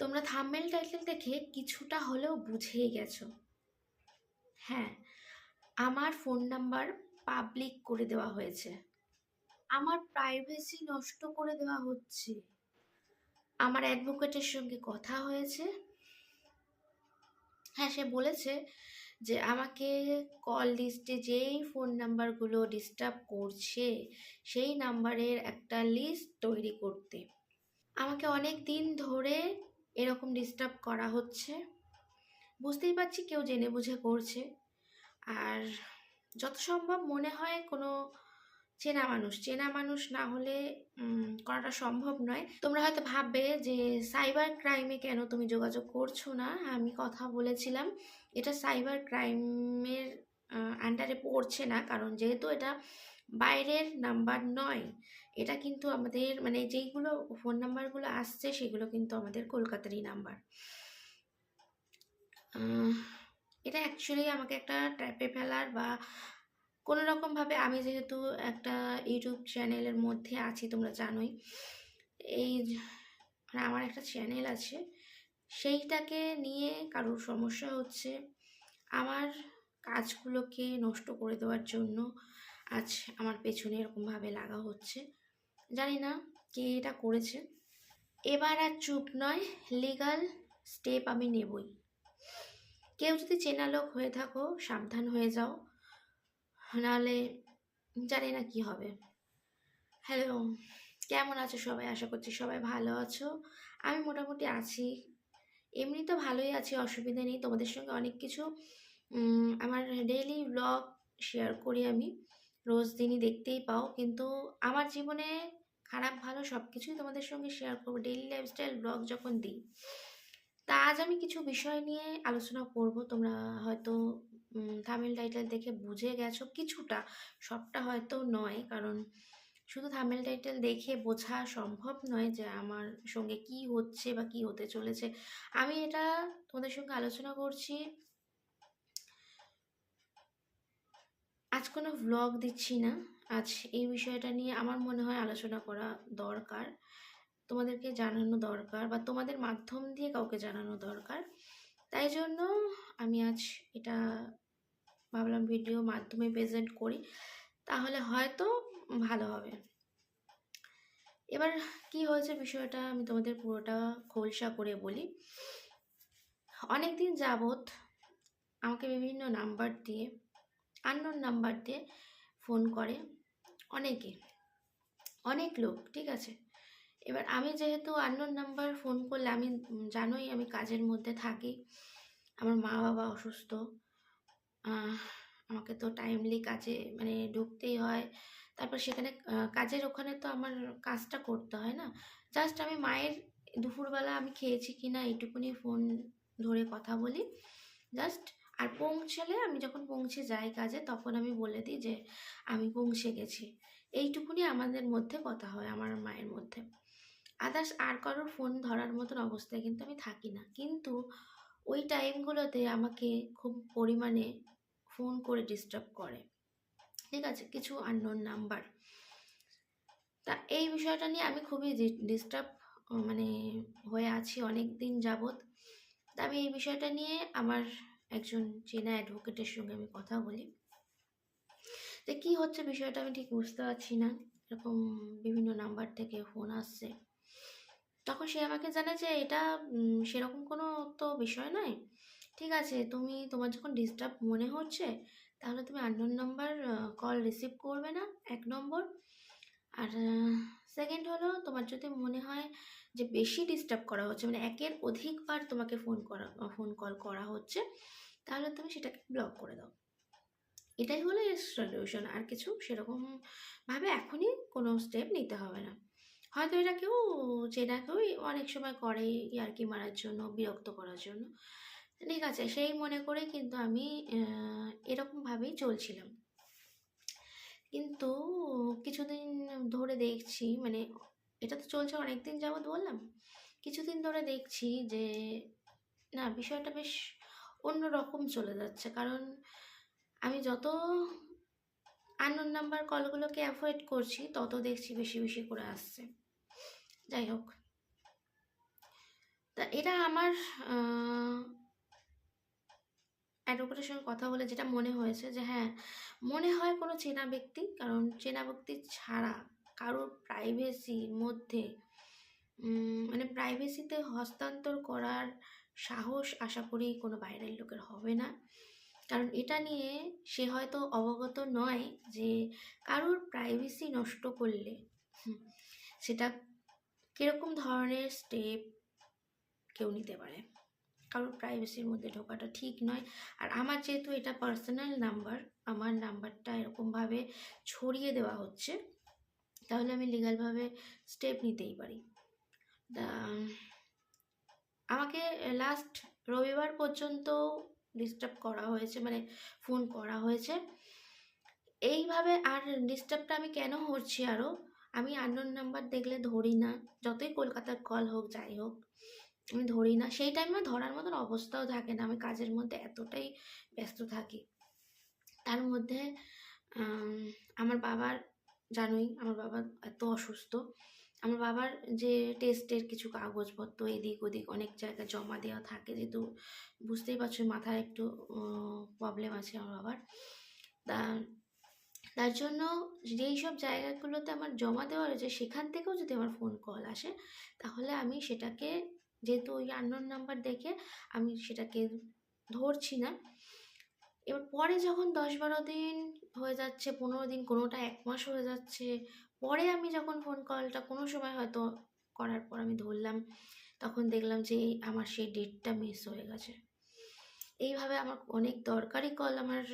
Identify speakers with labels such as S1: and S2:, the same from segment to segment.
S1: তোমরা thumbnail title দেখে কিছুটা হলেও বুঝেই গেছো। হ্যাঁ আমার ফোন নাম্বার পাবলিক করে দেওয়া হয়েছে। আমার প্রাইভেসি নষ্ট করে দেওয়া হচ্ছে। আমার অ্যাডভোকেটের সঙ্গে কথা হয়েছে। হ্যাঁ সে বলেছে যে আমাকে কল লিস্টে যেই ফোন নাম্বারগুলো ডিস্টার্ব করছে, সেই নাম্বারের একটা লিস্ট তৈরি করতে। আমাকে অনেক দিন ধরে এরকম ডিস্টার্ব করা হচ্ছে। বুঝতেই পারছি কেউ জেনে বুঝে করছে। আর যত সম্ভব মনে হয় কোনো চেনা মানুষ চেনা মানুষ না হলে করাটা সম্ভব নয়। তোমরা হয়তো ভাববে যে সাইবার ক্রাইমে কেন তুমি যোগাযোগ করছ না? আমি কথা বলেছিলাম, এটা সাইবার ক্রাইমের আন্ডারে পড়ছে না। কারণ যেহেতু এটা বাইরের নাম্বার নয়। এটা কিন্তু আমাদের মানে যেইগুলো ফোন নাম্বারগুলো আসছে সেগুলো কিন্তু আমাদের কলকাতারই নাম্বার এটা অ্যাকচুয়ালি আমাকে একটা ট্র্যাপে ফেলার বা কোনো রকমভাবে আমি যেহেতু একটা ইউটিউব চ্যানেলের মধ্যে আছি, তোমরা জানোই। এই মানে আমার একটা চ্যানেল আছে, সেইটাকে নিয়ে কারোর সমস্যা হচ্ছে, আমার কাজগুলোকে নষ্ট করে দেওয়ার জন্য আজ আমার পেছনে এরকমভাবে লাগা হচ্ছে। জানি না কে এটা করেছে। এবার আর চুপ নয় লিগাল স্টেপ আমি নেবই। কেউ যদি চেনা লোক হয়ে থাকো, সাবধান হয়ে যাও। নাহলে জানি না কি হবে। হ্যালো কেমন আছো সবাই? আশা করছি সবাই ভালো আছো। আমি মোটামুটি আছি। এমনি তো ভালোই আছি, অসুবিধা নেই। তোমাদের সঙ্গে অনেক কিছু আমার ডেইলি ব্লগ শেয়ার করি আমি। রোজ দিনই দেখতেই পাও। কিন্তু আমার জীবনে খারাপ, ভালো সব কিছুই তোমাদের সঙ্গে শেয়ার করব। ডেইলি লাইফস্টাইল ব্লগ যখন দিই, তা আজ আমি কিছু বিষয় নিয়ে আলোচনা করব। তোমরা হয়তো থামেল টাইটেল দেখে বুঝে গেছো কিছুটা। সবটা হয়তো নয়, কারণ শুধু থামেল টাইটেল দেখে বোঝা সম্ভব নয় যে আমার সঙ্গে কি হচ্ছে বা কি হতে চলেছে। আমি এটা তোমাদের সঙ্গে আলোচনা করছি। কোনো ভ্লগ দিচ্ছি না। আজ এই বিষয়টা নিয়ে আমার মনে হয় আলোচনা করা দরকার। তোমাদেরকে জানানো দরকার বা তোমাদের মাধ্যম দিয়ে কাউকে জানানো দরকার। তাই জন্য আমি আজ এটা ভাবলাম ভিডিও মাধ্যমে প্রেজেন্ট করি। তাহলে হয়তো ভালো হবে। এবার কি হয়েছে বিষয়টা আমি তোমাদের পুরোটা খোলসা করে বলি। অনেক দিন যাবৎ আমাকে বিভিন্ন নাম্বার দিয়ে আননোন নাম্বার দিয়ে ফোন করে অনেকে, অনেক লোক, ঠিক আছে? এবার আমি যেহেতু আননোন নাম্বার ফোন করলে আমি জানোই আমি কাজের মধ্যে থাকি, আমার মা বাবা অসুস্থ আমাকে তো টাইমলি কাজে মানে ঢুকতেই হয়, তারপর সেখানে কাজের ওখানে তো আমার কাজটা করতে হয় না জাস্ট আমি মায়ের দুপুরবেলা আমি খেয়েছি কি না এইটুকুনি ফোন ধরে কথা বলি জাস্ট আর পৌঁছালে আমি যখন পৌঁছে যাই কাজে, তখন আমি বলে দিই যে, আমি পৌঁছে গেছি। এইটুকুনি আমাদের মধ্যে কথা হয়, আমার মায়ের মধ্যে। আদার্স আর কারোর ফোন ধরার মতন অবস্থায় কিন্তু আমি থাকি না। কিন্তু ওই টাইমগুলোতে আমাকে খুব পরিমাণে ফোন করে ডিস্টার্ব করে। ঠিক আছে? কিছু আননোন নাম্বার। তা এই বিষয়টা নিয়ে আমি খুবই ডিস্টার্ব মানে হয়ে আছি অনেক দিন যাবৎ। তা আমি এই বিষয়টা নিয়ে আমার একজন চেনা অ্যাডভোকেটের সঙ্গে আমি কথা বলি। যে কী হচ্ছে বিষয়টা আমি ঠিক বুঝতে পারছি না। এরকম বিভিন্ন নাম্বার থেকে ফোন আসছে। তখন সে আমাকে জানে যে এটা সেরকম কোনো তো বিষয় নয়। ঠিক আছে, তুমি, তোমার যখন ডিস্টার্ব মনে হচ্ছে, তাহলে তুমি আননোন নাম্বার কল রিসিভ করবে না, এক নম্বর। আর সেকেন্ড হলো, তোমার যদি মনে হয় যে বেশি ডিস্টার্ব করা হচ্ছে মানে একের অধিকবার তোমাকে ফোন করা ফোন কল করা হচ্ছে, তাহলে তুমি সেটাকে ব্লক করে দাও। এটাই হলো এর সলিউশন আর কিছু সেরকম ভাবে এখনই কোনো স্টেপ নিতে হবে না। হয়তো এটা কেউ চেনা কেউই অনেক সময় করে ইয়ার্কি মারার জন্য, বিরক্ত করার জন্য। ঠিক আছে, সেই মনে করে কিন্তু আমি এরকমভাবেই চলছিলাম। কিন্তু কিছুদিন ধরে দেখছি মানে এটা তো চলছে অনেক দিন যাবৎ বললাম। কিছুদিন ধরে দেখছি যে, না, বিষয়টা বেশ অন্য রকম চলে যাচ্ছে। কারণ আমি যত আননোন নাম্বার কলগুলোকে অ্যাভয়েড করছি, তত দেখছি বেশি বেশি করে আসছে। যাই হোক। তা এটা আমার অ্যাডভোকেটের সঙ্গে কথা বলে যেটা মনে হয়েছে যে হ্যাঁ মনে হয় কোনো চেনা ব্যক্তি, কারণ চেনা ব্যক্তি ছাড়া কারোর প্রাইভেসির মধ্যে মানে প্রাইভেসিতে হস্তান্তর করার সাহস আশা করি কোনো বাইরের লোকের হবে না। কারণ এটা নিয়ে সে হয়তো অবগত নয় যে কারোর প্রাইভেসি নষ্ট করলে সেটা কীরকম ধরনের স্টেপ কেউ নিতে পারে। কারোর প্রাইভেসির মধ্যে ঢোকাটা ঠিক নয়। আর আমার যেহেতু এটা পার্সোনাল নাম্বার আমার নাম্বারটা এরকমভাবে ছড়িয়ে দেওয়া হচ্ছে তাহলে আমি লিগালভাবে স্টেপ নিতেই পারি। আমাকে লাস্ট রবিবার পর্যন্ত ডিস্টার্ব করা হয়েছে মানে ফোন করা হয়েছে। এইভাবে আর ডিস্টার্বটা আমি কেন করছি আরও আমি আননোন নাম্বার দেখলে ধরি না, যতই কলকাতার কল হোক, যাই হোক, আমি ধরি না। সেই টাইমে ধরার মতন অবস্থাও থাকে না, আমি কাজের মধ্যে এতটাই ব্যস্ত থাকি। তার মধ্যে আমার বাবার জানোই আমার বাবা এত অসুস্থ। আমার বাবার যে টেস্টের কিছু কাগজপত্র এদিক ওদিক অনেক জায়গায় জমা দেওয়া থাকে যেহেতু বুঝতেই পারছ মাথায় একটু প্রবলেম আছে আমার বাবার। তা, তার জন্য যেই সব জায়গাগুলোতে আমার জমা দেওয়া রয়েছে সেখান থেকেও যদি আমার ফোন কল আসে, তাহলে আমি সেটাকে যেহেতু ওই আননোন নাম্বার দেখে আমি সেটাকে ধরছি না। এবার পরে যখন দশ বারো দিন হয়ে যাচ্ছে, পনেরো দিন কোনোটা এক মাস হয়ে যাচ্ছে। পরে আমি যখন ফোন কলটা কোনো সময় হয়তো করার পর আমি ধরলাম, তখন দেখলাম যে আমার সেই ডেটটা মিস হয়ে গেছে। এইভাবে আমার অনেক দরকারি কল আমার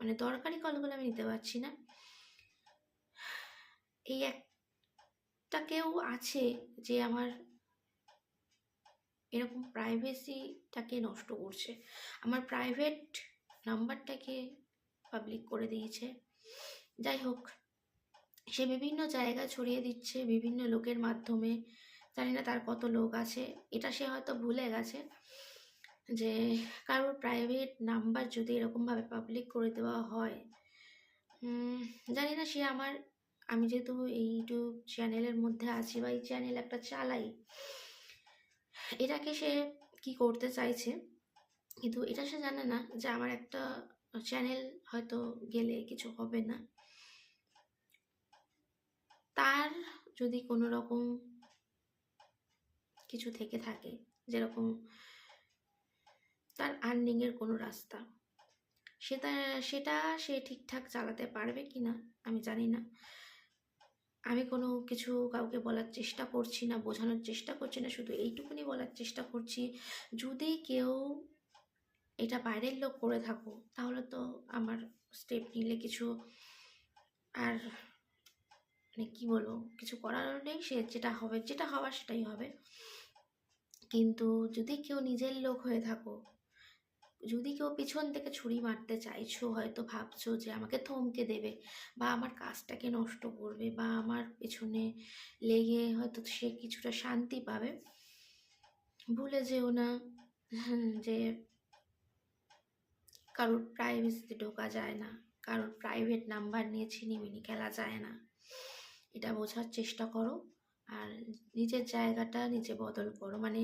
S1: মানে দরকারি কলগুলো আমি নিতে পারছি না। এই একটা কেউ আছে যে আমার এরকম প্রাইভেসিটাকে নষ্ট করছে। আমার প্রাইভেট নাম্বারটাকে পাবলিক করে দিয়েছে। যাই হোক, সে বিভিন্ন জায়গা ছড়িয়ে দিচ্ছে, বিভিন্ন লোকের মাধ্যমে। জানি না তার কত লোক আছে, এটা সে হয়তো ভুলে গেছে যে কারোর প্রাইভেট নাম্বার যদি এরকমভাবে পাবলিক করে দেওয়া হয় জানি না সে আমার, আমি যেহেতু এই ইউটিউব চ্যানেলের মধ্যে আছি বা এই চ্যানেল একটা চালাই, এটাকে সে কি করতে চাইছে? কিন্তু এটা সে জানে না যে আমার একটা চ্যানেল হয়তো গেলে কিছু হবে না। তার যদি কোনো রকম কিছু থেকে থাকে, যেরকম তার আর্নিংয়ের কোনো রাস্তা, সেটা সেটা সে ঠিকঠাক চালাতে পারবে কি না, আমি জানি না। আমি কোনো কিছু কাউকে বলার চেষ্টা করছি না, বোঝানোর চেষ্টা করছি না, শুধু এইটুকুনি বলার চেষ্টা করছি, যদি কেউ এটা বাইরের লোক করে থাকো তাহলে তো আমার স্টেপ নিলে কিছু আর মানে কী বলব, কিছু করার নেই, সে যেটা হবে, যেটা হওয়ার সেটাই হবে। কিন্তু যদি কেউ নিজের লোক হয়ে থাকো যদি কেউ পিছন থেকে ছুরি মারতে চাইছো, হয়তো ভাবছ যে আমাকে থমকে দেবে, বা আমার কাজটাকে নষ্ট করবে, বা আমার পেছনে লেগে হয়তো সে কিছুটা শান্তি পাবে, ভুলে যেও না যে কারোর প্রাইভেসিতে ঢোকা যায় না, কারোর প্রাইভেট নাম্বার নিয়ে ছিনিমিনি খেলা যায় না। এটা বোঝার চেষ্টা করো আর নিজের জায়গাটা নিজে বদল করো। মানে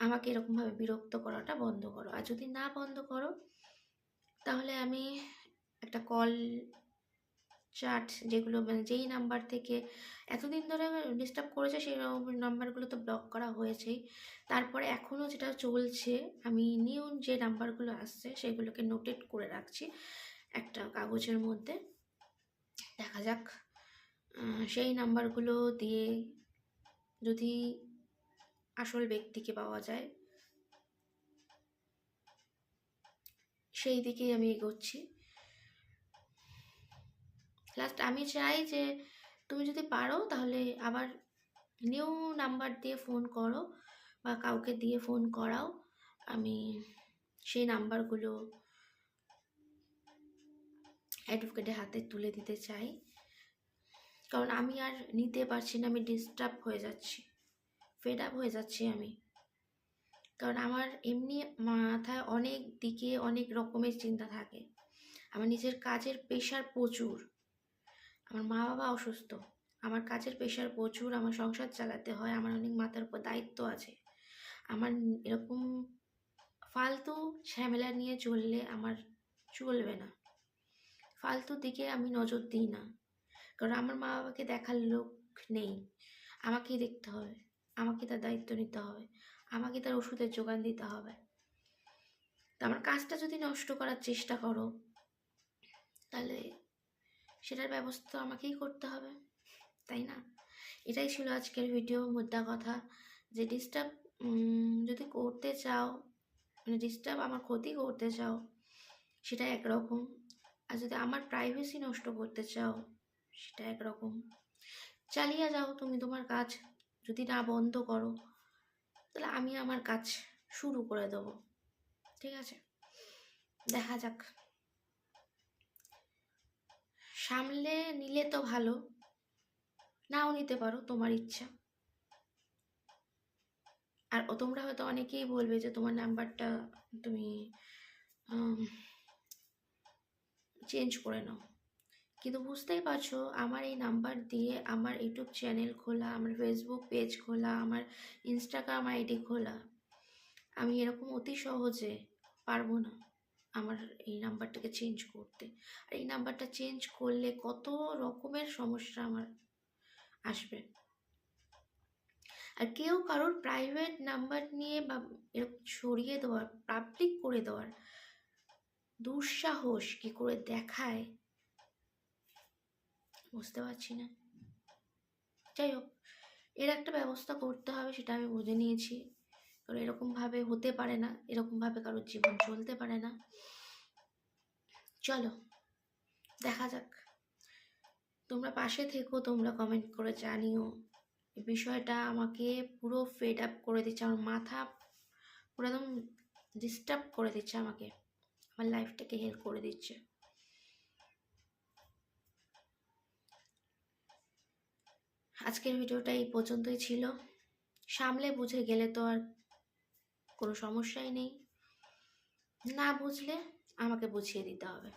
S1: আমাকে এরকমভাবে বিরক্ত করাটা বন্ধ করো। আর যদি না বন্ধ করো, তাহলে আমি একটা কল চার্ট যেগুলো মানে যেই নাম্বার থেকে এতদিন ধরে ডিস্টার্ব করেছে সেই নাম্বারগুলো তো ব্লক করা হয়েছেই। তারপরে এখনও যেটা চলছে, আমি নিউ যে নাম্বারগুলো আসছে সেগুলোকে নোটেট করে রাখছি একটা কাগজের মধ্যে। দেখা যাক সেই নাম্বারগুলো দিয়ে যদি আসল ব্যক্তিকে পাওয়া যায়, সেই দিকেই আমি এগোচ্ছি। লাস্ট আমি চাই যে, তুমি যদি পারো তাহলে আবার নিউ নাম্বার দিয়ে ফোন করো বা কাউকে দিয়ে ফোন করাও। আমি সেই নাম্বারগুলো অ্যাডভোকেটের হাতে তুলে দিতে চাই। কারণ আমি আর নিতে পারছি না, আমি ডিস্টার্ব হয়ে যাচ্ছি ফেড আপ হয়ে যাচ্ছি আমি। কারণ আমার এমনি মাথায় অনেক দিকে অনেক রকমের চিন্তা থাকে। আমার নিজের কাজের প্রেশার প্রচুর। আমার মা বাবা অসুস্থ। আমার কাজের প্রেশার প্রচুর, আমার সংসার চালাতে হয়, আমার অনেক মাথার উপর দায়িত্ব আছে। আমার এরকম ফালতু ঝামেলা নিয়ে চললে আমার চলবে না। ফালতু দিকে আমি নজর দিই না। কারণ আমার মা বাবাকে দেখার লোক নেই। আমাকেই দেখতে হবে। আমাকে তার দায়িত্ব নিতে হবে। আমাকে তার ওষুধের যোগান দিতে হবে। তা আমার কাজটা যদি নষ্ট করার চেষ্টা করো, তাহলে সেটার ব্যবস্থা আমাকেই করতে হবে, তাই না? এটাই ছিল আজকের ভিডিও মুদ্রা কথা। যে ডিস্টার্ব যদি করতে চাও মানে ডিস্টার্ব আমার ক্ষতি করতে চাও, সেটা একরকম। আর যদি আমার প্রাইভেসি নষ্ট করতে চাও, সেটা একরকম। চালিয়ে যাও তুমি তোমার কাজ, যদি না বন্ধ করো, তাহলে আমি আমার কাজ শুরু করে দেবো। ঠিক আছে? দেখা যাক। সামলে নিলে তো ভালো। নাও নিতে পারো, তোমার ইচ্ছা। আর তোমরা হয়তো অনেকেই বলবে যে তোমার নাম্বারটা তুমি চেঞ্জ করে নাও। কিন্তু বুঝতেই পারছ, আমার এই নাম্বার দিয়ে আমার ইউটিউব চ্যানেল খোলা, আমার ফেসবুক পেজ খোলা, আমার ইনস্টাগ্রাম আইডি খোলা, আমি এরকম অতি সহজে পারব না। আমার এই নাম্বারটাকে চেঞ্জ করতে। আর এই নাম্বারটা চেঞ্জ করলে কত রকমের সমস্যা আমার আসবে। আর কেউ কারোর প্রাইভেট নাম্বার নিয়ে বা এরকম ছড়িয়ে দেওয়ার পাবলিক করে দেওয়ার দুঃসাহস কি করে দেখায়, বুঝতে পারছি না। যাই হোক, এর একটা ব্যবস্থা করতে হবে সেটা আমি বুঝে নিয়েছি। কারণ এরকমভাবে হতে পারে না, এরকমভাবে কারোর জীবন চলতে পারে না। চলো, দেখা যাক। তোমরা পাশে থেকো, তোমরা কমেন্ট করে জানিও। বিষয়টা আমাকে পুরো ফেড আপ করে দিচ্ছে, আমার মাথা পুরো একদম ডিস্টার্ব করে দিচ্ছে আমাকে। আমার লাইফটাকে হেল্প করে দিচ্ছে। আজকের ভিডিওটা এই পর্যন্তই ছিল। সামলে বুঝে গেলে তো আর কোনো সমস্যাই নেই। না বুঝলে আমাকে বুঝিয়ে দিতে হবে।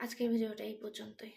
S1: আজকের ভিডিওটা এই পর্যন্তই।